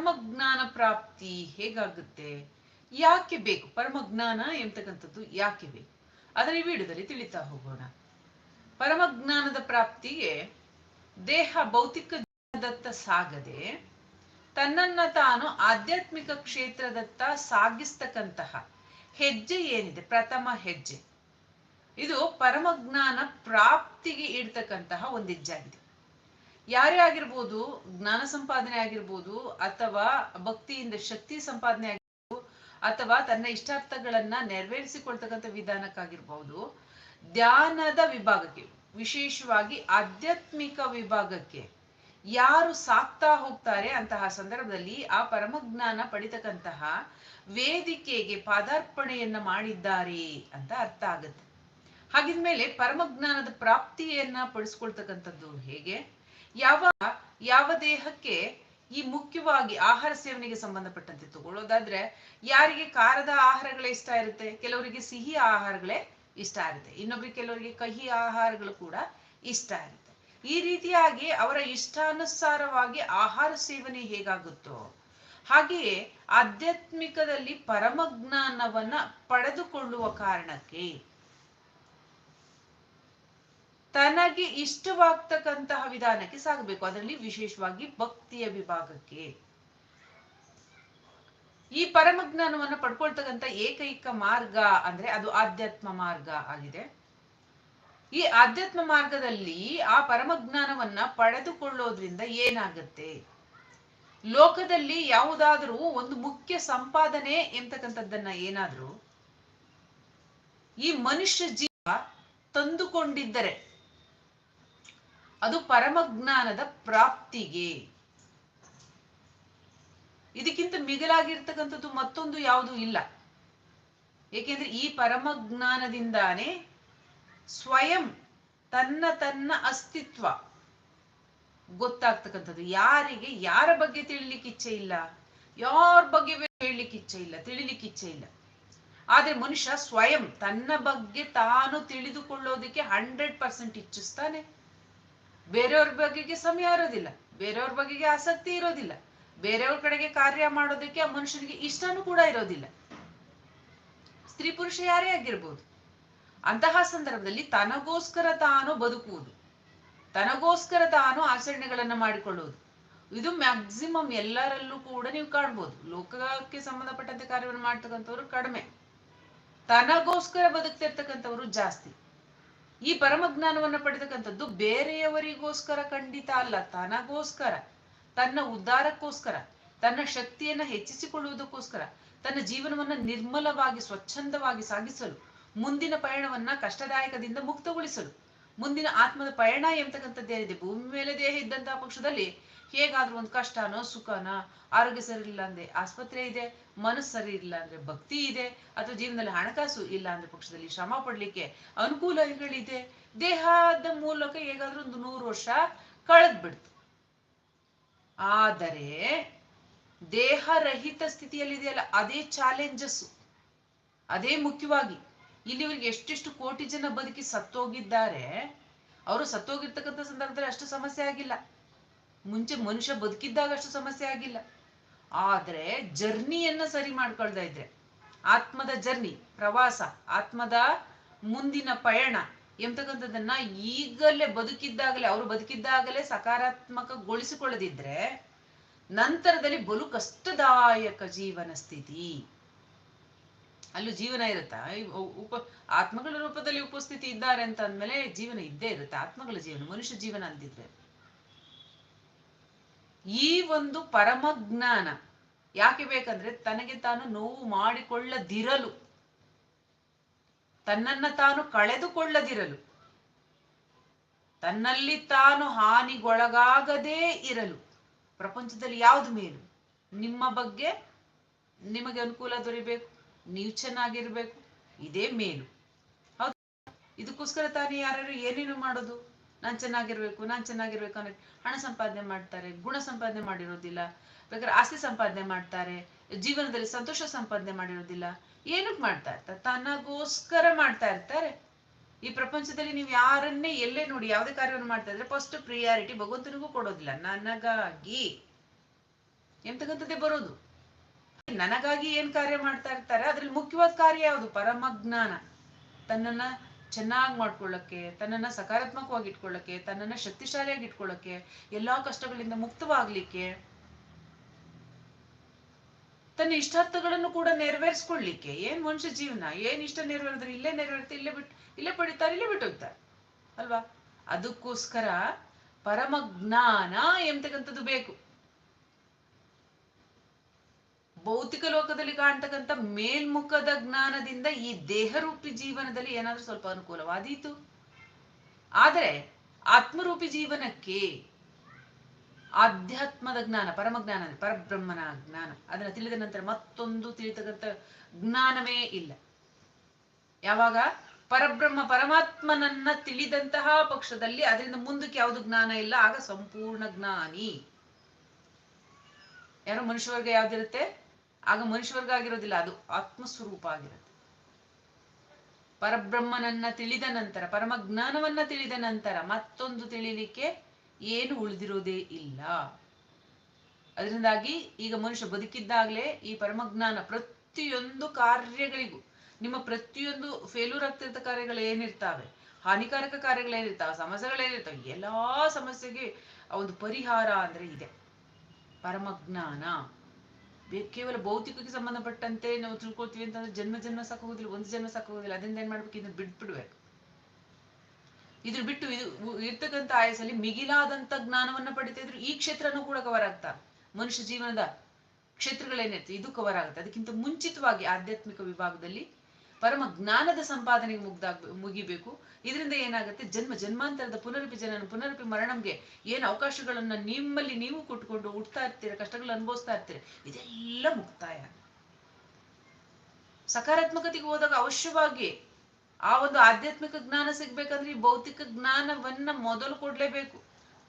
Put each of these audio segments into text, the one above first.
ಪರಮಜ್ಞಾನ ಪ್ರಾಪ್ತಿ ಹೇಗಾಗುತ್ತೆ? ಯಾಕೆ ಬೇಕು? ಪರಮಜ್ಞಾನ ಎಂತಕ್ಕಂಥದ್ದು ಯಾಕೆ ಬೇಕು? ಅದರ ಈ ವಿಡಿಯೋದಲ್ಲಿ ತಿಳಿತಾ ಹೋಗೋಣ. ಪರಮಜ್ಞಾನದ ಪ್ರಾಪ್ತಿಗೆ ದೇಹ ಭೌತಿಕ ಜ್ಞಾನದತ್ತ ಸಾಗದೆ ತನ್ನನ್ನ ತಾನು ಆಧ್ಯಾತ್ಮಿಕ ಕ್ಷೇತ್ರದತ್ತ ಸಾಗಿಸ್ತಕ್ಕಂತಹ ಹೆಜ್ಜೆ ಏನಿದೆ? ಪ್ರಥಮ ಹೆಜ್ಜೆ. ಇದು ಪರಮಜ್ಞಾನ ಪ್ರಾಪ್ತಿಗೆ ಇಡ್ತಕ್ಕಂತಹ ಒಂದು ಹೆಜ್ಜಾಗಿದೆ ಯಾರೇ ಆಗಿರ್ಬೋದು, ಜ್ಞಾನ ಸಂಪಾದನೆ ಆಗಿರ್ಬೋದು, ಅಥವಾ ಭಕ್ತಿಯಿಂದ ಶಕ್ತಿ ಸಂಪಾದನೆ ಆಗಿರ್ಬೋದು, ಅಥವಾ ತನ್ನ ಇಷ್ಟಾರ್ಥಗಳನ್ನ ನೆರವೇರಿಸಿಕೊಳ್ತಕ್ಕಂಥ ವಿಧಾನಕ್ಕಾಗಿರ್ಬೋದು, ಧ್ಯಾನದ ವಿಭಾಗಕ್ಕೆ, ವಿಶೇಷವಾಗಿ ಆಧ್ಯಾತ್ಮಿಕ ವಿಭಾಗಕ್ಕೆ ಯಾರು ಸಾಕ್ತಾ ಹೋಗ್ತಾರೆ ಅಂತಹ ಸಂದರ್ಭದಲ್ಲಿ ಆ ಪರಮಜ್ಞಾನ ಪಡಿತಕ್ಕಂತಹ ವೇದಿಕೆಗೆ ಪಾದಾರ್ಪಣೆಯನ್ನ ಮಾಡಿದ್ದಾರೆ ಅಂತ ಅರ್ಥ ಆಗುತ್ತೆ. ಹಾಗಿದ್ಮೇಲೆ ಪರಮಜ್ಞಾನದ ಪ್ರಾಪ್ತಿಯನ್ನ ಪಡಿಸ್ಕೊಳ್ತಕ್ಕಂಥದ್ದು ಹೇಗೆ? ಯಾವ ಯಾವ ದೇಹಕ್ಕೆ ಈ ಮುಖ್ಯವಾಗಿ ಆಹಾರ ಸೇವನೆಗೆ ಸಂಬಂಧಪಟ್ಟಂತೆ ತಗೊಳ್ಳೋದಾದ್ರೆ ಯಾರಿಗೆ ಖಾರದ ಆಹಾರಗಳೇ ಇಷ್ಟ ಇರುತ್ತೆ, ಕೆಲವರಿಗೆ ಸಿಹಿ ಆಹಾರಗಳೇ ಇಷ್ಟ ಇರುತ್ತೆ, ಇನ್ನೊಬ್ರಿಗೆ ಕೆಲವರಿಗೆ ಕಹಿ ಆಹಾರಗಳು ಕೂಡ ಇಷ್ಟ ಇರುತ್ತೆ. ಈ ರೀತಿಯಾಗಿ ಅವರ ಇಷ್ಟಾನುಸಾರವಾಗಿ ಆಹಾರ ಸೇವನೆ ಹೇಗಾಗುತ್ತೋ ಹಾಗೆಯೇ ಆಧ್ಯಾತ್ಮಿಕದಲ್ಲಿ ಪರಮಜ್ಞಾನವನ್ನ ಪಡೆದುಕೊಳ್ಳುವ ಕಾರಣಕ್ಕೆ ತನಗೆ ಇಷ್ಟವಾಗ್ತಕ್ಕಂತಹ ವಿಧಾನಕ್ಕೆ ಸಾಗಬೇಕು. ಅದರಲ್ಲಿ ವಿಶೇಷವಾಗಿ ಭಕ್ತಿಯ ವಿಭಾಗಕ್ಕೆ. ಈ ಪರಮಜ್ಞಾನವನ್ನು ಪಡ್ಕೊಳ್ತಕ್ಕಂಥ ಏಕೈಕ ಮಾರ್ಗ ಅಂದ್ರೆ ಅದು ಆಧ್ಯಾತ್ಮ ಮಾರ್ಗ ಆಗಿದೆ. ಈ ಆಧ್ಯಾತ್ಮ ಮಾರ್ಗದಲ್ಲಿ ಆ ಪರಮಜ್ಞಾನವನ್ನ ಪಡೆದುಕೊಳ್ಳೋದ್ರಿಂದ ಏನಾಗುತ್ತೆ? ಲೋಕದಲ್ಲಿ ಯಾವುದಾದ್ರೂ ಒಂದು ಮುಖ್ಯ ಸಂಪಾದನೆ ಎಂತಕ್ಕಂಥದ್ದನ್ನ ಏನಾದ್ರೂ ಈ ಮನುಷ್ಯ ಜೀವ ತಂದುಕೊಂಡಿದ್ದರೆ ಅದು ಪರಮಜ್ಞಾನದ ಪ್ರಾಪ್ತಿಗೆ. ಇದಕ್ಕಿಂತ ಮಿಗಿಲಾಗಿರ್ತಕ್ಕಂಥದ್ದು ಮತ್ತೊಂದು ಯಾವುದು ಇಲ್ಲ. ಏಕೆಂದ್ರೆ ಈ ಪರಮಜ್ಞಾನದಿಂದಾನೆ ಸ್ವಯಂ ತನ್ನ ತನ್ನ ಅಸ್ತಿತ್ವ ಗೊತ್ತಾಗ್ತಕ್ಕಂಥದ್ದು. ಯಾರಿಗೆ, ಯಾರ ಬಗ್ಗೆ ತಿಳಿಲಿಕ್ಕೆ ಇಚ್ಛೆ ಇಲ್ಲ? ಯಾರ ಬಗ್ಗೆ ಹೇಳಲಿಕ್ಕೆ ಇಚ್ಛೆ ಇಲ್ಲ? ತಿಳಿಲಿಕ್ಕೆ ಇಚ್ಛೆ ಇಲ್ಲ. ಆದ್ರೆ ಮನುಷ್ಯ ಸ್ವಯಂ ತನ್ನ ಬಗ್ಗೆ ತಾನು ತಿಳಿದುಕೊಳ್ಳೋದಕ್ಕೆ ಹಂಡ್ರೆಡ್ ಪರ್ಸೆಂಟ್ ಇಚ್ಛಿಸ್ತಾನೆ. ಬೇರೆಯವ್ರ ಬಗೆಗೆ ಸಮಯ ಇರೋದಿಲ್ಲ. ಬೇರೆಯವ್ರ ಬಗೆಗೆ ಆಸಕ್ತಿ ಇರೋದಿಲ್ಲ. ಬೇರೆಯವ್ರ ಕಡೆಗೆ ಕಾರ್ಯ ಮಾಡೋದಕ್ಕೆ ಆ ಮನುಷ್ಯನಿಗೆ ಇಷ್ಟನೂ ಕೂಡ ಇರೋದಿಲ್ಲ. ಸ್ತ್ರೀ ಪುರುಷ ಯಾರೇ ಆಗಿರ್ಬೋದು. ಅಂತಹ ಸಂದರ್ಭದಲ್ಲಿ ತನಗೋಸ್ಕರ ತಾನು ಬದುಕುವುದು. ತನಗೋಸ್ಕರ ತಾನು ಆಚರಣೆಗಳನ್ನ ಮಾಡಿಕೊಳ್ಳುವುದು. ಇದು ಮ್ಯಾಕ್ಸಿಮಮ್ ಎಲ್ಲರಲ್ಲೂ ಕೂಡ ನೀವು ಕಾಣ್ಬೋದು. ಲೋಕಕ್ಕೆ ಸಂಬಂಧಪಟ್ಟಂತೆ ಕಾರ್ಯವನ್ನು ಮಾಡ್ತಕ್ಕಂಥವ್ರು ಕಡಿಮೆ. ತನಗೋಸ್ಕರ ಬದುಕ್ತಿರ್ತಕ್ಕಂಥವ್ರು ಜಾಸ್ತಿ. ಈ ಪರಮಜ್ಞಾನವನ್ನ ಪಡೆದಕ್ಕಂಥದ್ದು ಬೇರೆಯವರಿಗೋಸ್ಕರ ಖಂಡಿತ ಅಲ್ಲ, ತನಗೋಸ್ಕರ, ತನ್ನ ಉದ್ಧಾರಕ್ಕೋಸ್ಕರ, ತನ್ನ ಶಕ್ತಿಯನ್ನ ಹೆಚ್ಚಿಸಿಕೊಳ್ಳುವುದಕ್ಕೋಸ್ಕರ, ತನ್ನ ಜೀವನವನ್ನ ನಿರ್ಮಲವಾಗಿ, ಸ್ವಚ್ಛಂದವಾಗಿ ಸಾಗಿಸಲು, ಮುಂದಿನ ಪಯಣವನ್ನ ಕಷ್ಟದಾಯಕದಿಂದ ಮುಕ್ತಗೊಳಿಸಲು, ಮುಂದಿನ ಆತ್ಮದ ಪಯಣ ಎಂಬತಕ್ಕಂಥದ್ದೇನಿದೆ ಭೂಮಿ ಮೇಲೆ ದೇಹ ಇದ್ದಂತಹ ಪಕ್ಷದಲ್ಲಿ ಹೇಗಾದ್ರೂ ಒಂದು ಕಷ್ಟನೋ, ಸುಖನೋ, ಆರೋಗ್ಯ ಸರಿ ಇಲ್ಲ ಅಂದ್ರೆ ಆಸ್ಪತ್ರೆ ಇದೆ ಮನಸ್ಸು ಸರಿ ಇಲ್ಲ ಅಂದ್ರೆ ಭಕ್ತಿ ಇದೆ, ಅಥವಾ ಜೀವನದಲ್ಲಿ ಹಣಕಾಸು ಇಲ್ಲ ಅಂದ್ರೆ ಪಕ್ಷದಲ್ಲಿ ಶ್ರಮ ಪಡ್ಲಿಕ್ಕೆ ಅನುಕೂಲಗಳಿದೆ. ದೇಹದ ಮೂಲಕ ಹೇಗಾದ್ರೂ ಒಂದು ನೂರು ವರ್ಷ ಕಳೆದ್ ಬಿಡ್ತು ಆದರೆ ದೇಹರಹಿತ ಸ್ಥಿತಿಯಲ್ಲಿದೆಯಲ್ಲ, ಅದೇ ಚಾಲೆಂಜಸ್ ಅದೇ ಮುಖ್ಯವಾಗಿ, ಇಲ್ಲಿವರೆಗೆ ಎಷ್ಟೆಷ್ಟು ಕೋಟಿ ಜನ ಬದುಕಿ ಸತ್ತೋಗಿದ್ದಾರೆ, ಅವರು ಸತ್ತೋಗಿರ್ತಕ್ಕಂಥ ಸಂದರ್ಭದಲ್ಲಿ ಅಷ್ಟು ಸಮಸ್ಯೆ ಆಗಿಲ್ಲ. ಮುಂಚೆ ಮನುಷ್ಯ ಬದುಕಿದ್ದಾಗ ಅಷ್ಟು ಸಮಸ್ಯೆ ಆಗಿಲ್ಲ. ಆದ್ರೆ ಜರ್ನಿಯನ್ನ ಸರಿ ಮಾಡ್ಕೊಳ್ತಾ ಇದ್ರೆ. ಆತ್ಮದ ಜರ್ನಿ, ಪ್ರವಾಸ, ಆತ್ಮದ ಮುಂದಿನ ಪಯಣ ಎಂತಕ್ಕಂಥದ್ದನ್ನ ಈಗಲೇ ಬದುಕಿದ್ದಾಗಲೇ, ಅವರು ಬದುಕಿದ್ದಾಗಲೇ ಸಕಾರಾತ್ಮಕಗೊಳಿಸಿಕೊಳ್ಳದಿದ್ರೆ ನಂತರದಲ್ಲಿ ಬಲು ಕಷ್ಟದಾಯಕ ಜೀವನ ಸ್ಥಿತಿ. ಅಲ್ಲೂ ಜೀವನ ಇರುತ್ತಾ? ಉಪ, ಆತ್ಮಗಳ ರೂಪದಲ್ಲಿ ಉಪಸ್ಥಿತಿ ಇದ್ದಾರೆ ಅಂತ ಅಂದ್ಮೇಲೆ ಜೀವನ ಇದ್ದೇ ಇರುತ್ತೆ. ಆತ್ಮಗಳ ಜೀವನ, ಮನುಷ್ಯ ಜೀವನ ಅಂದಿದ್ರೆ ಈ ಒಂದು ಪರಮಜ್ಞಾನ ಯಾಕೆ ಬೇಕಂದ್ರೆ ತನಗೆ ತಾನು ನೋವು ಮಾಡಿಕೊಳ್ಳದಿರಲು. ತನ್ನನ್ನ ತಾನು ಕಳೆದುಕೊಳ್ಳದಿರಲು. ತನ್ನಲ್ಲಿ ತಾನು ಹಾನಿಗೊಳಗಾಗದೇ ಇರಲು. ಪ್ರಪಂಚದಲ್ಲಿ ಯಾವುದು ಮೇಲು? ನಿಮ್ಮ ಬಗ್ಗೆ ನಿಮಗೆ ಅನುಕೂಲ ದೊರಿಬೇಕು, ನೀವು ಚೆನ್ನಾಗಿರ್ಬೇಕು, ಇದೇ ಮೇಲು. ಹೌದು. ಇದಕ್ಕೋಸ್ಕರ ತಾನೇ ಯಾರು ಏನೇನು ಮಾಡೋದು? ನಾನ್ ಚೆನ್ನಾಗಿರ್ಬೇಕು ನಾನ್ ಚೆನ್ನಾಗಿರ್ಬೇಕು ಅನ್ನೋ ಹಣ ಸಂಪಾದನೆ ಮಾಡ್ತಾರೆ, ಗುಣ ಸಂಪಾದನೆ ಮಾಡಿರೋದಿಲ್ಲ. ಬೇಕಾದ್ರೆ ಆಸ್ತಿ ಸಂಪಾದನೆ ಮಾಡ್ತಾರೆ, ಜೀವನದಲ್ಲಿ ಸಂತೋಷ ಸಂಪಾದನೆ ಮಾಡಿರೋದಿಲ್ಲ. ಏನಕ್ಕೆ ಮಾಡ್ತಾ ಇರ್ತಾರೆ ತನಗೋಸ್ಕರ ಮಾಡ್ತಾ ಇರ್ತಾರೆ. ಈ ಪ್ರಪಂಚದಲ್ಲಿ ನೀವು ಯಾರನ್ನೇ ಎಲ್ಲೇ ನೋಡಿ ಯಾವುದೇ ಕಾರ್ಯವನ್ನು ಮಾಡ್ತಾ ಇದ್ರೆ ಫಸ್ಟ್ ಪ್ರಿಯಾರಿಟಿ ಭಗವಂತನಿಗೂ ಕೊಡೋದಿಲ್ಲ. ನನಗಾಗಿ. ಎಂತಕ್ಕಂಥದ್ದೇ ಬರೋದು? ನನಗಾಗಿ ಏನ್ ಕಾರ್ಯ ಮಾಡ್ತಾ ಇರ್ತಾರೆ? ಅದ್ರಲ್ಲಿ ಮುಖ್ಯವಾದ ಕಾರ್ಯ ಯಾವುದು? ಪರಮ ಜ್ಞಾನ ತನ್ನನ್ನ ಚೆನ್ನಾಗಿ ಮಾಡ್ಕೊಳ್ಳಕ್ಕೆ ತನ್ನನ್ನ ಸಕಾರಾತ್ಮಕವಾಗಿ ಇಟ್ಕೊಳ್ಳಕ್ಕೆ ತನ್ನನ್ನ ಶಕ್ತಿಶಾಲಿಯಾಗಿ ಇಟ್ಕೊಳ್ಳಕ್ಕೆ ಎಲ್ಲಾ ಕಷ್ಟಗಳಿಂದ ಮುಕ್ತವಾಗ್ಲಿಕ್ಕೆ, ತನ್ನ ಇಷ್ಟಾರ್ಥಗಳನ್ನು ಕೂಡ ನೆರವೇರಿಸ್ಕೊಳ್ಳಿಕ್ಕೆ, ಏನ್ ಮನುಷ್ಯ ಜೀವನ, ಏನ್ ಇಷ್ಟ ನೆರವೇರಿದ್ರೆ ಇಲ್ಲೇ ನೆರವೇರುತ್ತೆ ಇಲ್ಲೇ ಬಿಟ್ಟು ಇಲ್ಲೇ ಪಡಿತಾರೆ, ಇಲ್ಲೇ ಬಿಟ್ಟು ಹೋಗ್ತಾರೆ, ಅಲ್ವಾ? ಅದಕ್ಕೋಸ್ಕರ ಪರಮ ಜ್ಞಾನ ಎಂಬತಕ್ಕಂಥದ್ದು ಬೇಕು. ಭೌತಿಕ ಲೋಕದಲ್ಲಿ ಕಾಣ್ತಕ್ಕಂಥ ಮೇಲ್ಮುಖದ ಜ್ಞಾನದಿಂದ ಈ ದೇಹರೂಪಿ ಜೀವನದಲ್ಲಿ ಏನಾದ್ರೂ ಸ್ವಲ್ಪ ಅನುಕೂಲವಾದೀತು. ಆದರೆ ಆತ್ಮರೂಪಿ ಜೀವನಕ್ಕೆ ಆಧ್ಯಾತ್ಮದ ಜ್ಞಾನ, ಪರಮ ಜ್ಞಾನ, ಪರಬ್ರಹ್ಮನ ಜ್ಞಾನ, ಅದನ್ನ ತಿಳಿದ ನಂತರ ಮತ್ತೊಂದು ತಿಳಿತಕ್ಕಂಥ ಜ್ಞಾನವೇ ಇಲ್ಲ. ಯಾವಾಗ? ಪರಬ್ರಹ್ಮ ಪರಮಾತ್ಮನನ್ನ ತಿಳಿದಂತಹ ಪಕ್ಷದಲ್ಲಿ ಅದರಿಂದ ಮುಂದಕ್ಕೆ ಯಾವುದು ಜ್ಞಾನ ಇಲ್ಲ, ಆಗ ಸಂಪೂರ್ಣ ಜ್ಞಾನಿ. ಯಾರೋ? ಮನುಷ್ಯವರ್ಗ ಯಾವ್ದಿರುತ್ತೆ? ಆಗ ಮನುಷ್ಯವರ್ಗ ಆಗಿರೋದಿಲ್ಲ ಅದು ಆತ್ಮಸ್ವರೂಪ ಆಗಿರುತ್ತೆ. ಪರಬ್ರಹ್ಮನನ್ನ ತಿಳಿದ ನಂತರ, ಪರಮ ಜ್ಞಾನವನ್ನ ತಿಳಿದ ನಂತರ ಮತ್ತೊಂದು ತಿಳಿಲಿಕ್ಕೆ ಏನು ಉಳಿದಿರೋದೇ ಇಲ್ಲ. ಅದರಿಂದಾಗಿ ಈಗ ಮನುಷ್ಯ ಬದುಕಿದ್ದಾಗಲೇ ಈ ಪರಮಜ್ಞಾನ ಪ್ರತಿಯೊಂದು ಕಾರ್ಯಗಳಿಗೂ, ನಿಮ್ಮ ಪ್ರತಿಯೊಂದು ಫೇಲ್ಯೂರ್ ಆಗ್ತಿರ್ತ ಕಾರ್ಯಗಳು ಏನಿರ್ತಾವೆ, ಹಾನಿಕಾರಕ ಕಾರ್ಯಗಳು ಏನಿರ್ತಾವೆ ಸಮಸ್ಯೆಗಳೇನಿರ್ತಾವೆ ಎಲ್ಲಾ ಸಮಸ್ಯೆಗೆ ಒಂದು ಪರಿಹಾರ ಅಂದ್ರೆ ಇದೆ. ಪರಮಜ್ಞಾನ ಕೇವಲ ಭೌತಿಕಕ್ಕೆ ಸಂಬಂಧಪಟ್ಟಂತೆ ನಾವು ತಿಳ್ಕೊಳ್ತೀವಿ ಅಂತಂದ್ರೆ ಜನ್ಮ ಜನ್ಮ ಸಾಕೋದಿಲ್ಲ ಒಂದು ಜನ್ಮ ಸಾಕೋದಿಲ್ಲ ಅದರಿಂದ ಏನ್ ಮಾಡ್ಬೇಕು? ಇದನ್ನ ಬಿಟ್ಬಿಡ್ಬೇಕು. ಇದ್ರ ಬಿಟ್ಟು ಇದು ಇರ್ತಕ್ಕಂಥ ಆಯಸ್ಸಲ್ಲಿ ಮಿಗಿಲಾದಂತ ಜ್ಞಾನವನ್ನ ಪಡಿತಾ ಇದ್ರು ಈ ಕ್ಷೇತ್ರನೂ ಕೂಡ ಕವರ್ ಆಗ್ತಾ. ಮನುಷ್ಯ ಜೀವನದ ಕ್ಷೇತ್ರಗಳೇನಿರ್ತವೆ ಇದು ಕವರ್ ಆಗುತ್ತೆ. ಅದಕ್ಕಿಂತ ಮುಂಚಿತವಾಗಿ ಆಧ್ಯಾತ್ಮಿಕ ವಿಭಾಗದಲ್ಲಿ ಪರಮ ಜ್ಞಾನದ ಸಂಪಾದನೆಗೆ ಮುಗ್ದಾಗ, ಮುಗಿಬೇಕು. ಇದರಿಂದ ಏನಾಗುತ್ತೆ? ಜನ್ಮ, ಜನ್ಮಾಂತರದ ಪುನರಪಿ ಜನನ ಪುನರಪಿ ಮರಣಂಗೆ ಏನು ಅವಕಾಶಗಳನ್ನ ನಿಮ್ಮಲ್ಲಿ ನೀವು ಕೊಟ್ಕೊಂಡು ಹುಟ್ತಾ ಇರ್ತೀರ ಕಷ್ಟಗಳು ಅನುಭವಿಸ್ತಾ ಇರ್ತೀರ, ಇದೆಲ್ಲ ಮುಕ್ತಾಯ. ಸಕಾರಾತ್ಮಕತೆಗೆ ಹೋದಾಗ ಅವಶ್ಯವಾಗಿ ಆ ಒಂದು ಆಧ್ಯಾತ್ಮಿಕ ಜ್ಞಾನ ಸಿಗ್ಬೇಕಂದ್ರೆ ಈ ಭೌತಿಕ ಜ್ಞಾನವನ್ನ ಮೊದಲು ಕೊಡ್ಲೇಬೇಕು.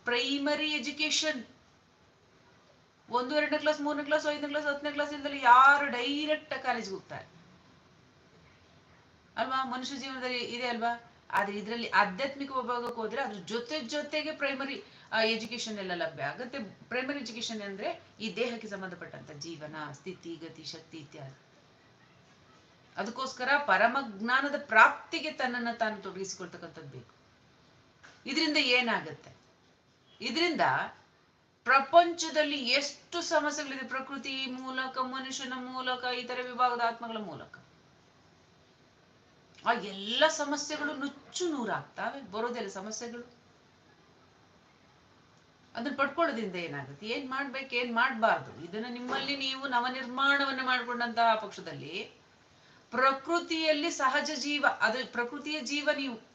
ಪ್ರೈಮರಿ ಎಜುಕೇಶನ್ ಒಂದು ಎರಡನೇ ಕ್ಲಾಸ್ ಮೂರನೇ ಕ್ಲಾಸ್ ಐದನೇ ಕ್ಲಾಸ್ ಹತ್ತನೇ ಕ್ಲಾಸ್ ಇಂದಲೇ ಯಾರು ಡೈರೆಕ್ಟ್ ಕಾಲೇಜ್ಗೆ ಹೋಗ್ತಾರೆ? ಅಲ್ವಾ? ಮನುಷ್ಯ ಜೀವನದಲ್ಲಿ ಇದೆ ಅಲ್ವಾ? ಆದ್ರೆ ಇದರಲ್ಲಿ ಆಧ್ಯಾತ್ಮಿಕ ವಿಭಾಗಕ್ಕೆ ಹೋದ್ರೆ ಅದ್ರ ಜೊತೆ ಜೊತೆಗೆ ಪ್ರೈಮರಿ ಎಜುಕೇಶನ್ ಎಲ್ಲ ಲಭ್ಯ ಆಗುತ್ತೆ. ಪ್ರೈಮರಿ ಎಜುಕೇಶನ್ ಅಂದ್ರೆ ಈ ದೇಹಕ್ಕೆ ಸಂಬಂಧಪಟ್ಟಂತ ಜೀವನ, ಸ್ಥಿತಿ, ಗತಿ, ಶಕ್ತಿ ಇತ್ಯಾದಿ. ಅದಕ್ಕೋಸ್ಕರ ಪರಮ ಜ್ಞಾನದ ಪ್ರಾಪ್ತಿಗೆ ತನ್ನನ್ನ ತಾನು ತೊಡಗಿಸಿಕೊಳ್ತಕ್ಕಂಥದ್ದು ಬೇಕು. ಇದರಿಂದ ಏನಾಗುತ್ತೆ? ಇದರಿಂದ ಪ್ರಪಂಚದಲ್ಲಿ ಎಷ್ಟು ಸಮಸ್ಯೆಗಳಿದೆ? ಪ್ರಕೃತಿ ಮೂಲಕ, ಮನುಷ್ಯನ ಮೂಲಕ, ಇತರ ವಿಭಾಗದ ಆತ್ಮಗಳ ಮೂಲಕ. ಆ ಎಲ್ಲ ಸಮಸ್ಯೆಗಳು ನುಚ್ಚು ನೂರಾಗ್ತಾವೆ, ಬರೋದೆಲ್ಲ ಸಮಸ್ಯೆಗಳು. ಅದನ್ನ ಪಡ್ಕೊಳ್ಳೋದ್ರಿಂದ ಏನಾಗುತ್ತೆ? ಏನ್ ಮಾಡ್ಬೇಕು, ಏನ್ ಮಾಡ್ಬಾರ್ದು? ಇದನ್ನ ನಿಮ್ಮಲ್ಲಿ ನೀವು ನವನಿರ್ಮಾಣವನ್ನ ಮಾಡ್ಕೊಂಡಂತಹ ಪಕ್ಷದಲ್ಲಿ ಪ್ರಕೃತಿಯಲ್ಲಿ ಸಹಜ ಜೀವ, ಅದು ಪ್ರಕೃತಿಯ ಜೀವ ನೀವು.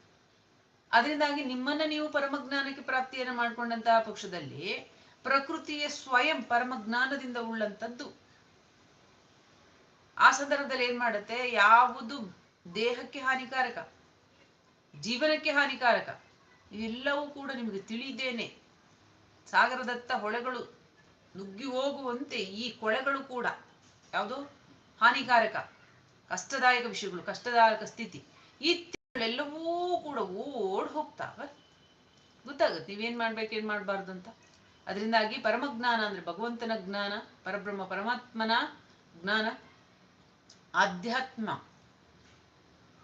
ಅದರಿಂದಾಗಿ ನಿಮ್ಮನ್ನ ನೀವು ಪರಮಜ್ಞಾನಕ್ಕೆ ಪ್ರಾಪ್ತಿಯನ್ನ ಮಾಡ್ಕೊಂಡಂತಹ ಪಕ್ಷದಲ್ಲಿ ಪ್ರಕೃತಿಯ ಸ್ವಯಂ ಪರಮಜ್ಞಾನದಿಂದ ಉಳ್ಳಂತದ್ದು ಆ ಸಂದರ್ಭದಲ್ಲಿ ಏನ್ ಮಾಡುತ್ತೆ? ಯಾವುದು ದೇಹಕ್ಕೆ ಹಾನಿಕಾರಕ, ಜೀವನಕ್ಕೆ ಹಾನಿಕಾರಕ, ಇವೆಲ್ಲವೂ ಕೂಡ ನಿಮಗೆ ತಿಳಿದೇನೆ. ಸಾಗರದತ್ತ ಹೊಳೆಗಳು ನುಗ್ಗಿ ಹೋಗುವಂತೆ ಈ ಕೊಳೆಗಳು ಕೂಡ ಯಾವುದು? ಹಾನಿಕಾರಕ, ಕಷ್ಟದಾಯಕ ವಿಷಯಗಳು, ಕಷ್ಟದಾಯಕ ಸ್ಥಿತಿ. ಎಲ್ಲವೂ ಕೂಡ ಓಡ್ ಹೋಗ್ತಾವ ಗೊತ್ತಾಗುತ್ತೆ. ನೀವೇನ್ ಮಾಡ್ಬೇಕು, ಏನ್ ಮಾಡ್ಬಾರ್ದು ಅಂತ? ಅದರಿಂದಾಗಿ ಪರಮಜ್ಞಾನ ಅಂದ್ರೆ ಭಗವಂತನ ಜ್ಞಾನ, ಪರಬ್ರಹ್ಮ ಪರಮಾತ್ಮನ ಜ್ಞಾನ. ಆಧ್ಯಾತ್ಮ.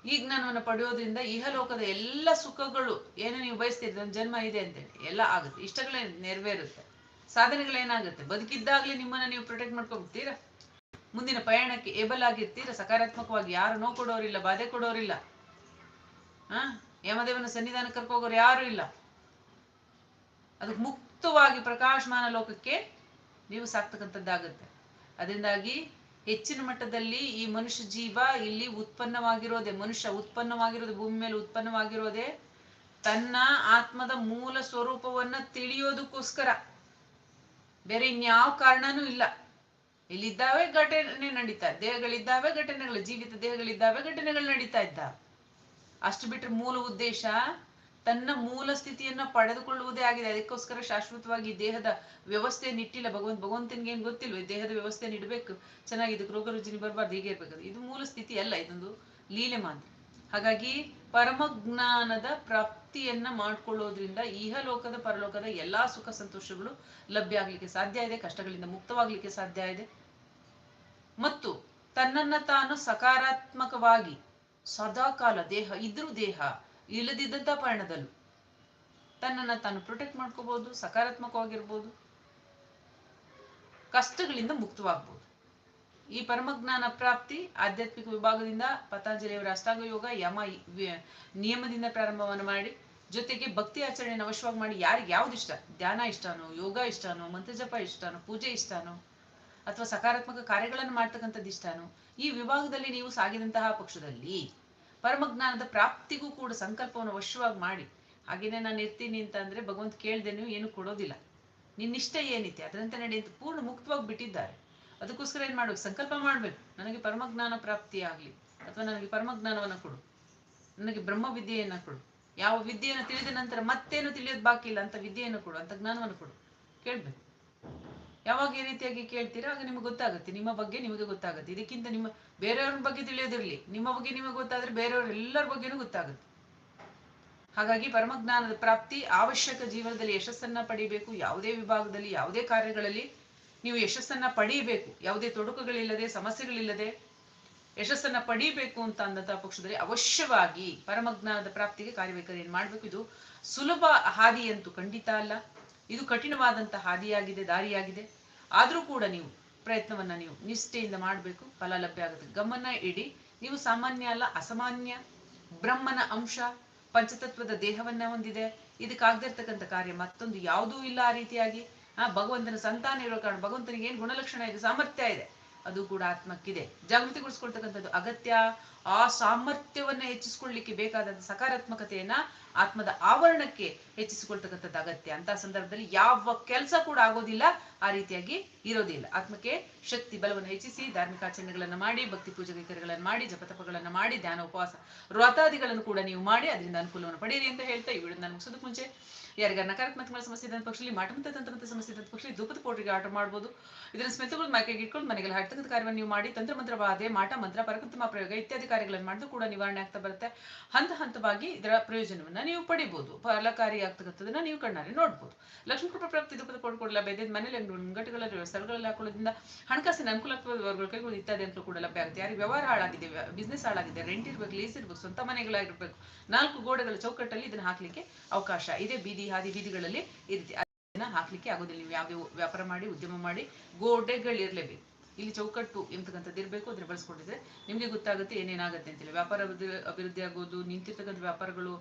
ಈ ಜ್ಞಾನವನ್ನು ಪಡೆಯೋದ್ರಿಂದ ಇಹಲೋಕದ ಎಲ್ಲ ಸುಖಗಳು ಏನು ನೀವು ಬಯಸ್ತೀರಿ? ನನ್ನ ಜನ್ಮ ಇದೆ ಅಂತೇಳಿ. ಎಲ್ಲ ಆಗುತ್ತೆ. ಇಷ್ಟಗಳೇ ನೆರವೇರುತ್ತೆ. ಸಾಧನೆಗಳೇನಾಗುತ್ತೆ? ಬದುಕಿದ್ದಾಗಲೇ ನಿಮ್ಮನ್ನ ನೀವು ಪ್ರೊಟೆಕ್ಟ್ ಮಾಡ್ಕೊಂಡ್ಬಿಡ್ತೀರಾ ಮುಂದಿನ ಪಯಣಕ್ಕೆ ಏಬಲ್ ಆಗಿರ್ತೀರಾ ಸಕಾರಾತ್ಮಕವಾಗಿ ಯಾರು ನೋವು ಕೊಡೋರಿಲ್ಲ, ಬಾಧೆ ಕೊಡೋರಿಲ್ಲ. ಹಾ ಯಮದೇವನ ಸನ್ನಿಧಾನ ಕರ್ಕೋಗೋರು ಯಾರು ಇಲ್ಲ. ಅದಕ್ಕೆ ಮುಕ್ತವಾಗಿ ಪ್ರಕಾಶಮಾನ ಲೋಕಕ್ಕೆ ನೀವು ಸಾಕ್ತಕ್ಕಂಥದ್ದಾಗುತ್ತೆ. ಅದರಿಂದಾಗಿ ಹೆಚ್ಚಿನ ಮಟ್ಟದಲ್ಲಿ ಈ ಮನುಷ್ಯ ಜೀವ ಇಲ್ಲಿ ಉತ್ಪನ್ನವಾಗಿರೋದೆ, ಮನುಷ್ಯ ಉತ್ಪನ್ನವಾಗಿರೋದು, ಭೂಮಿ ಮೇಲೆ ಉತ್ಪನ್ನವಾಗಿರೋದೆ, ತನ್ನ ಆತ್ಮದ ಮೂಲ ಸ್ವರೂಪವನ್ನ ತಿಳಿಯೋದಕ್ಕೋಸ್ಕರ. ಬೇರೆ ಇನ್ಯಾವ ಕಾರಣನೂ ಇಲ್ಲ. ಇಲ್ಲಿದ್ದಾವೆ ಘಟನೆ ನಡೀತಾ, ದೇಹಗಳಿದ್ದಾವೆ ಘಟನೆಗಳು, ಜೀವಿತ ದೇಹಗಳಿದ್ದಾವೆ ಘಟನೆಗಳು ನಡೀತಾ ಇದ್ದಾವೆ ಅಷ್ಟು ಬಿಟ್ರೆ ಮೂಲ ಉದ್ದೇಶ ತನ್ನ ಮೂಲ ಸ್ಥಿತಿಯನ್ನ ಪಡೆದುಕೊಳ್ಳುವುದೇ ಆಗಿದೆ. ಅದಕ್ಕೋಸ್ಕರ ಶಾಶ್ವತವಾಗಿ ದೇಹದ ವ್ಯವಸ್ಥೆ ನಿಟ್ಟಿಲ್ಲ. ಭಗವಂತ, ಭಗವಂತನಿಗೆ ಏನ್ ಗೊತ್ತಿಲ್ವ ದೇಹದ ವ್ಯವಸ್ಥೆ ಇಡಬೇಕು ಚೆನ್ನಾಗಿ ಇದಕ್ಕೆ ರೋಗ ರುಜಿನಿ ಬರಬಾರ್ದು, ಹೀಗೆ ಇರ್ಬೇಕು ಇದು ಮೂಲ ಸ್ಥಿತಿ ಅಲ್ಲ, ಇದೊಂದು ಲೀಲೆ ಮಾತ್ರ. ಹಾಗಾಗಿ ಪರಮಜ್ಞಾನದ ಪ್ರಾಪ್ತಿಯನ್ನ ಮಾಡ್ಕೊಳ್ಳೋದ್ರಿಂದ ಇಹಲೋಕದ, ಪರಲೋಕದ ಎಲ್ಲಾ ಸುಖ ಸಂತೋಷಗಳು ಲಭ್ಯ ಆಗ್ಲಿಕ್ಕೆ ಸಾಧ್ಯ ಇದೆ, ಕಷ್ಟಗಳಿಂದ ಮುಕ್ತವಾಗ್ಲಿಕ್ಕೆ ಸಾಧ್ಯ ಇದೆ. ಮತ್ತು ತನ್ನನ್ನ ತಾನು ಸಕಾರಾತ್ಮಕವಾಗಿ ಸದಾಕಾಲ ದೇಹ, ಇದ್ರೂ ದೇಹ ಇಲ್ಲದಿದ್ದಂತ ಪಯಣದಲ್ಲೂ ತನ್ನನ್ನ ತಾನು ಪ್ರೊಟೆಕ್ಟ್ ಮಾಡ್ಕೋಬಹುದು ಸಕಾರಾತ್ಮಕವಾಗಿರ್ಬೋದು, ಕಷ್ಟಗಳಿಂದ ಮುಕ್ತವಾಗ್ಬೋದು. ಈ ಪರಮಜ್ಞಾನ ಪ್ರಾಪ್ತಿ ಆಧ್ಯಾತ್ಮಿಕ ವಿಭಾಗದಿಂದ ಪತಂಜಲಿಯವರ ಅಷ್ಟಾಂಗ ಯೋಗ ಯಮ ನಿಯಮದಿಂದ ಪ್ರಾರಂಭವನ್ನು ಮಾಡಿ, ಜೊತೆಗೆ ಭಕ್ತಿ ಆಚರಣೆಯನ್ನು ಅವಶ್ಯವಾಗಿ ಮಾಡಿ ಯಾರಿಗೆ ಯಾವ್ದು ಇಷ್ಟ? ಧ್ಯಾನ ಇಷ್ಟನೋ, ಯೋಗ ಇಷ್ಟನೋ, ಮಂತ್ರಜಪ ಇಷ್ಟನೋ, ಪೂಜೆ ಇಷ್ಟನೋ, ಅಥವಾ ಸಕಾರಾತ್ಮಕ ಕಾರ್ಯಗಳನ್ನು ಮಾಡ್ತಕ್ಕಂಥದ್ದು ಇಷ್ಟನೋ, ಈ ವಿಭಾಗದಲ್ಲಿ ನೀವು ಸಾಗಿದಂತಹ ಪಕ್ಷದಲ್ಲಿ ಪರಮಜ್ಞಾನದ ಪ್ರಾಪ್ತಿಗೂ ಕೂಡ ಸಂಕಲ್ಪವನ್ನು ವಶವಾಗಿ ಮಾಡಿ. ಹಾಗೇನೆ ನಾನು ಇರ್ತೀನಿ ಅಂತ ಅಂದ್ರೆ ಭಗವಂತ ಕೇಳ್ದೆ ನೀವು ಏನು ಕೊಡೋದಿಲ್ಲ. ನಿನ್ನಿಷ್ಟ ಏನಿದೆ? ಅದರಂತೆ ನಡೆಯಿತು ಪೂರ್ಣ ಮುಕ್ತವಾಗಿ ಬಿಟ್ಟಿದ್ದಾರೆ. ಅದಕ್ಕೋಸ್ಕರ ಏನ್ ಮಾಡ್ಬೇಕು? ಸಂಕಲ್ಪ ಮಾಡ್ಬೇಕು. ನನಗೆ ಪರಮಜ್ಞಾನ ಪ್ರಾಪ್ತಿ ಆಗ್ಲಿ ಅಥವಾ ನನಗೆ ಪರಮಜ್ಞಾನವನ್ನ ಕೊಡು. ನನಗೆ ಬ್ರಹ್ಮ ವಿದ್ಯೆಯನ್ನ ಕೊಡು. ಯಾವ ವಿದ್ಯೆಯನ್ನು ತಿಳಿದ ನಂತರ ಮತ್ತೇನು ತಿಳಿಯೋದು ಬಾಕಿ ಇಲ್ಲ ಅಂತ ವಿದ್ಯೆಯನ್ನು ಕೊಡು, ಅಂತ ಜ್ಞಾನವನ್ನು ಕೊಡು. ಕೇಳ್ಬೇಕು. ಯಾವಾಗ ಈ ರೀತಿಯಾಗಿ ಕೇಳ್ತೀರಾ? ಆಗ ನಿಮ್ಗೆ ಗೊತ್ತಾಗುತ್ತೆ. ನಿಮ್ಮ ಬಗ್ಗೆ ನಿಮಗೆ ಗೊತ್ತಾಗುತ್ತೆ. ಇದಕ್ಕಿಂತ ನಿಮ್ಮ ಬೇರೆಯವ್ರ ಬಗ್ಗೆ ತಿಳಿಯೋದಿರಲಿ. ನಿಮ್ಮ ಬಗ್ಗೆ ನಿಮಗೆ ಗೊತ್ತಾದ್ರೆ ಬೇರೆಯವ್ರ ಎಲ್ಲರ ಬಗ್ಗೆನೂ ಗೊತ್ತಾಗುತ್ತೆ. ಹಾಗಾಗಿ ಪರಮಜ್ಞಾನದ ಪ್ರಾಪ್ತಿ ಅವಶ್ಯಕ ಜೀವನದಲ್ಲಿ ಯಶಸ್ಸನ್ನ ಪಡಿಬೇಕು. ಯಾವುದೇ ವಿಭಾಗದಲ್ಲಿ, ಯಾವುದೇ ಕಾರ್ಯಗಳಲ್ಲಿ ನೀವು ಯಶಸ್ಸನ್ನ ಪಡೀಬೇಕು. ಯಾವುದೇ ತೊಡಕುಗಳಿಲ್ಲದೆ, ಸಮಸ್ಯೆಗಳಿಲ್ಲದೆ ಯಶಸ್ಸನ್ನ ಪಡೀಬೇಕು ಅಂತ ಅಂದಂತಹ ಪಕ್ಷದಲ್ಲಿ ಅವಶ್ಯವಾಗಿ ಪರಮಜ್ಞಾನದ ಪ್ರಾಪ್ತಿಗೆ ಕಾರ್ಯಬೇಕಾದ್ರೆ ಏನ್ ಮಾಡ್ಬೇಕು? ಇದು ಸುಲಭ ಹಾದಿ ಅಂತೂ ಖಂಡಿತ ಅಲ್ಲ. ಇದು ಕಠಿಣವಾದಂತಹ ಹಾದಿಯಾಗಿದೆ, ದಾರಿಯಾಗಿದೆ. ಆದರೂ ಕೂಡ ನೀವು ಪ್ರಯತ್ನವನ್ನ ನೀವು ನಿಷ್ಠೆಯಿಂದ ಮಾಡಬೇಕು, ಫಲ ಲಭ್ಯ ಆಗುತ್ತೆ. ಗಮನ ಇಡಿ, ನೀವು ಸಾಮಾನ್ಯ ಅಲ್ಲ, ಅಸಾಮಾನ್ಯ ಬ್ರಹ್ಮನ ಅಂಶ, ಪಂಚತತ್ವದ ದೇಹವನ್ನ ಹೊಂದಿದೆ. ಇದಕ್ಕಾಗದಿರ್ತಕ್ಕಂಥ ಕಾರ್ಯ ಮತ್ತೊಂದು ಯಾವುದೂ ಇಲ್ಲ ಆ ರೀತಿಯಾಗಿ. ಆ, ಭಗವಂತನ ಸಂತಾನ ಇರೋ ಕಾರಣ ಭಗವಂತನಿಗೆ ಏನು ಗುಣಲಕ್ಷಣ ಇದೆ, ಸಾಮರ್ಥ್ಯ ಇದೆ, ಅದು ಕೂಡ ಆತ್ಮಕ್ಕಿದೆ. ಜಾಗೃತಿಗೊಳಿಸ್ಕೊಳ್ತಕ್ಕಂಥದ್ದು ಅಗತ್ಯ. ಆ ಸಾಮರ್ಥ್ಯವನ್ನ ಹೆಚ್ಚಿಸ್ಕೊಳ್ಳಿಕ್ಕೆ ಬೇಕಾದಂತ ಸಕಾರಾತ್ಮಕತೆಯನ್ನ ಆತ್ಮದ ಆವರಣಕ್ಕೆ ಹೆಚ್ಚಿಸಿಕೊಳ್ತಕ್ಕಂಥದ್ದು ಅಗತ್ಯ. ಅಂತ ಸಂದರ್ಭದಲ್ಲಿ ಯಾವ ಕೆಲಸ ಕೂಡ ಆಗೋದಿಲ್ಲ. ಆ ರೀತಿಯಾಗಿ ಇರೋದಿಲ್ಲ ಆತ್ಮಕ್ಕೆ ಶಕ್ತಿ, ಬಲವನ್ನು ಹೆಚ್ಚಿಸಿ ಧಾರ್ಮಿಕ ಆಚರಣೆಗಳನ್ನು ಮಾಡಿ, ಭಕ್ತಿ ಪೂಜೆ ಕೈಕರ್ಯಗಳನ್ನು ಮಾಡಿ, ಜಪತಪಗಳನ್ನ ಮಾಡಿ, ಧ್ಯಾನ, ಉಪವಾಸ, ವ್ರತಾದಿಗಳನ್ನು ಕೂಡ ನೀವು ಮಾಡಿ, ಅದರಿಂದ ಅನುಕೂಲವನ್ನು ಪಡೆಯಿರಿ ಅಂತ ಹೇಳ್ತಾ ಈ ನಾನು ಮುಗಿಸೋದಕ್ಕೆ ಮುಂಚೆ ಯಾರಿಗಾರ ನಕಾರಾತ್ಮಕ ಸಮಸ್ಯೆ ಇದ್ದಂಥ ಪಕ್ಷದಲ್ಲಿ ಮಾಟಮಂತ ತಂತ್ರಮಂತ್ರ ಸಮಸ್ಯೆ ಇದ್ದಂತ ಪಕ್ಷದಲ್ಲಿ ಧೂಪದ ಪೌಡ್ರಿಗೆ ಆರ್ಡರ್ ಮಾಡ್ಬೋದು. ಇದನ್ನು ಸ್ಮಿತಗಳು ಮೈಕೆಗೆ ಇಟ್ಕೊಂಡು ಮನೆಗೆಲ್ಲ ಹಾಡ್ತಕ್ಕಂಥ ಕಾರ್ಯವನ್ನು ನೀವು ಮಾಡಿ, ತಂತ್ರ ಬಾಧೆ ಮಾಟ ಮಂತ್ರ ಪರಕೃತಮ ಪ್ರಯೋಗ ಇತ್ಯಾದಿ ಕಾರ್ಯಗಳನ್ನು ಮಾಡಿದ್ರು ಕೂಡ ನಿವಾರಣೆ ಆಗ್ತಾ ಬರುತ್ತೆ. ಹಂತ ಹಂತವಾಗಿ ಇದರ ಪ್ರಯೋಜನವನ್ನ ನೀವು ಪಡಿಬಹುದು ಫಲಕಾರಿ ಆಗ್ತಕ್ಕಂಥದ್ದನ್ನ ನೀವು ಕಣ್ಣಾರೆ ನೋಡ್ಬೋದು. ಲಕ್ಷ್ಮೀ ಕೃಪಾ ಪ್ರಾಪ್ತಿ ರೂಪದ ಕೊಡ್ಕೊಡಲ್ಲ ಕೊಡಲ ಬೆದ್ದ ಮನೇಲಿ ಹೆಂಗ್ ಮುಂಗಟ್ಟುಗಳಲ್ಲಿ ಸ್ಥಳಗಳಲ್ಲಿ ಹಾಕೊಳ್ಳೋದ್ರಿಂದ ಹಣಕಾಸಿನ ಅನುಕೂಲತ್ವದ ಕೈಗಳು ಇತ್ಯಾದಿ ಅಂತ ಕೂಡ ಲಭ್ಯ ಆಗುತ್ತೆ. ಯಾರಿಗೆ ವ್ಯವಹಾರ ಹಾಳಾಗಿದೆ ಬಿಸ್ನೆಸ್ ಹಾಳಾಗಿದೆ ರೆಂಟ್ ಇರ್ಬೇಕು ಲೀಸ್ ಇರ್ಬೇಕು, ಸ್ವಂತ ಮನೆಗಳಾಗಿರ್ಬೇಕು, ನಾಲ್ಕು ಗೋಡೆಗಳ ಚೌಕಟ್ಟಲ್ಲಿ ಇದನ್ನ ಹಾಕ್ಲಿಕ್ಕೆ ಅವಕಾಶ ಇದೆ. ಬೀದಿ, ಹಾದಿ ಬೀದಿಗಳಲ್ಲಿ ಈ ರೀತಿ ಹಾಕ್ಲಿಕ್ಕೆ ಆಗೋದಿಲ್ಲ. ನೀವು ಯಾವುದೇ ವ್ಯಾಪಾರ ಮಾಡಿ, ಉದ್ಯಮ ಮಾಡಿ, ಗೋಡೆಗಳಿರ್ಲೇಬೇಕು. ಇಲ್ಲಿ ಚೌಕಟ್ಟು ಎಂತಕ್ಕಂಥದ್ದು ಇರಬೇಕು ಅದನ್ನು ಬಳಸ್ಕೊಂಡಿದ್ರೆ ನಿಮಗೆ ಗೊತ್ತಾಗುತ್ತೆ ಏನೇನಾಗುತ್ತೆ ಅಂತೇಳಿ ವ್ಯಾಪಾರ ಅಭಿವೃದ್ಧಿ ಆಗೋದು, ನಿಂತಿರ್ತಕ್ಕಂಥ ವ್ಯಾಪಾರಗಳು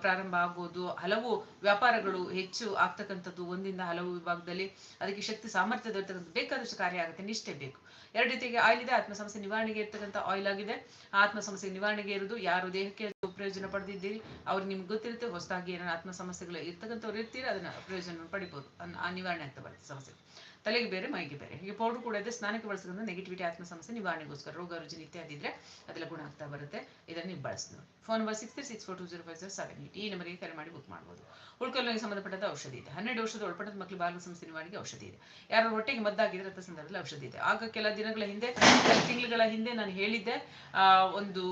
ಪ್ರಾರಂಭ ಆಗೋದು, ಹಲವು ವ್ಯಾಪಾರಗಳು ಹೆಚ್ಚು ಆಗ್ತಕ್ಕಂಥದ್ದು ಒಂದಿಂದ ಹಲವು ವಿಭಾಗದಲ್ಲಿ ಅದಕ್ಕೆ ಶಕ್ತಿ ಸಾಮರ್ಥ್ಯದ ಇರ್ತಕ್ಕಂಥ ಬೇಕಾದಷ್ಟು ಕಾರ್ಯ ಆಗುತ್ತೆ, ನಿಷ್ಠೆ ಬೇಕು. ಎರಡು ರೀತಿಗೆ ಆಯಿಲ್ ಇದೆ ಆತ್ಮ ಸಮಸ್ಯೆ ನಿವಾರಣೆಗೆ ಇರ್ತಕ್ಕಂಥ ಆಯಿಲ್ ಆಗಿದೆ. ಆತ್ಮ ಸಮಸ್ಯೆ ನಿವಾರಣೆಗೆ ಇರೋದು ಯಾರು ದೇಹಕ್ಕೆ ಪ್ರಯೋಜನ ಪಡೆದಿದ್ದೀರಿ, ಅವ್ರಿಗೆ ನಿಮ್ಗೆ ಗೊತ್ತಿರುತ್ತೆ, ಹೊಸದಾಗಿ ಏನಾರ ಆತ್ಮ ಸಮಸ್ಯೆಗಳು ಇರ್ತಕ್ಕಂಥವ್ರು ಇರ್ತೀರಿ, ಅದನ್ನ ಪ್ರಯೋಜನ ಪಡಿಬೋದು, ಅನ್- ಆ ನಿವಾರಣೆ ಆಗ್ತಾ ಬರುತ್ತೆ ಸಮಸ್ಯೆ. ತಲೆಗೆ ಬೇರೆ, ಮೈಗೆ ಬೇರೆ. ಹೀಗೆ ಪೌಡರ್ ಕೂಡ ಇದೆ ಸ್ನಾನಕ್ಕೆ ಬಳಸೋದ್ರಿಂದ ನೆಗೆಟಿವಿಟಿ ಆತ್ಮ ಸಮಸ್ಯೆ ನಿವಾರಣೆಗೋಸ್ಕರ ರೋಗ, ರುಜಿನ ಇತ್ಯಾದಿ ಇದ್ರೆ ಅದೆಲ್ಲ ಗುಣ ಆಗ್ತಾ ಬರುತ್ತೆ. ಇದನ್ನ ನೀವು ಬಳಸಿ phone number six three six four two zero five zero seven eight ಈ ನಂಬರ್ಗೆ ಕರೆ ಮಾಡಿ ಬುಕ್ ಮಾಡ್ಬೋದು. ಉಳ್ಕೊಳ್ಳೋಕೆ ಸಂಬಂಧಪಟ್ಟದ ಔಷಧಿ ಇದೆ. ಹನ್ನೆರಡು ವರ್ಷದ ಒಳಪಟ್ಟದ ಮಕ್ಕಳು ಬಾಲ ಸಮಸ್ಯೆ ನಿವಾರಣೆಗೆ ಔಷಧಿ ಇದೆ. ಯಾರು ಹೊಟ್ಟೆಗೆ ಮದ್ದಾಗಿದ್ರೆ ಅಂತ ಸಂದರ್ಭದಲ್ಲಿ ಔಷಧಿ ಇದೆ. ಆಗ ಕೆಲ ದಿನಗಳ ಹಿಂದೆ ತಿಂಗಳುಗಳ ಹಿಂದೆ ನಾನು ಹೇಳಿದ್ದೆ ಒಂದು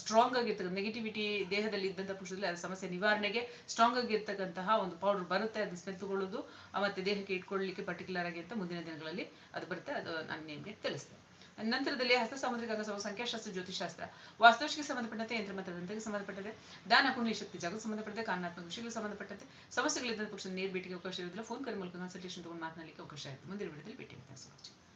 ಸ್ಟ್ರಾಂಗ್ ಆಗಿರ್ತಕ್ಕಂಥ ನೆಗೆಟಿವಿಟಿ ದೇಹದಲ್ಲಿ ಇದ್ದಂಥ ಪುರುಷದಲ್ಲಿ ಅದರ ಸಮಸ್ಯೆ ನಿವಾರಣೆಗೆ ಸ್ಟ್ರಾಂಗ್ ಆಗಿರ್ತಕ್ಕಂತಹ ಒಂದು ಪೌಡರ್ ಬರುತ್ತೆ. ಅದನ್ನ ಸ್ಮೆಲ್ ತಗೊಳ್ಳೋದು ಮತ್ತೆ ದೇಹಕ್ಕೆ ಇಟ್ಕೊಳ್ಳಲಿಕ್ಕೆ ಪರ್ಟಿಕ್ಯುಲರ್ ಆಗಿ ಅಂತ ಮುಂದಿನ ದಿನಗಳಲ್ಲಿ ಅದು ಬರುತ್ತೆ, ಅದು ನಾನು ನಿಮಗೆ ತಿಳಿಸ್ತೇನೆ ನಂತರದಲ್ಲಿ ಹಸ್ತ ಸಾಮುದ್ರಿಕ ಅಂಗಸವ ಸಂಖ್ಯಾಶಾಸ್ತ್ರ ಜ್ಯೋತಿಷಾಸ್ತ್ರ ವಾಸ್ತುಶಿಗೆ ಸಂಬಂಧಪಟ್ಟಂತೆ ಯಂತ್ರ ಮತ್ತು ದಂತಕ್ಕೆ ಸಂಬಂಧಪಟ್ಟಂತೆ, ದಾನ ಕುಂಡಲಿ ಶಕ್ತಿ ಜಾಗಕ್ಕೆ ಸಂಬಂಧಪಟ್ಟಂತೆ ಕಾನೂನಾತ್ಮಕ ವಿಷಯಗಳಿಗೆ ಸಂಬಂಧಪಟ್ಟಂತೆ ಸಮಸ್ಯೆಗಳಿದ್ದ ಪಕ್ಷ ನೇರ ಭೇಟಿಗೆ ಅವಕಾಶ ಇರೋದಿಲ್ಲ ಫೋನ್ ಕರೆ ಮೂಲಕ ಕನ್ಸಲ್ಟೇಷನ್ ತಗೊಂಡು ಮಾತನಾಡಲಿಕ್ಕೆ ಅವಕಾಶ ಇದೆ ಮುಂದಿನ ವಿಡಿಯೋದಲ್ಲಿ ಭೇಟಿ ಆಗ್ತೀನಿ.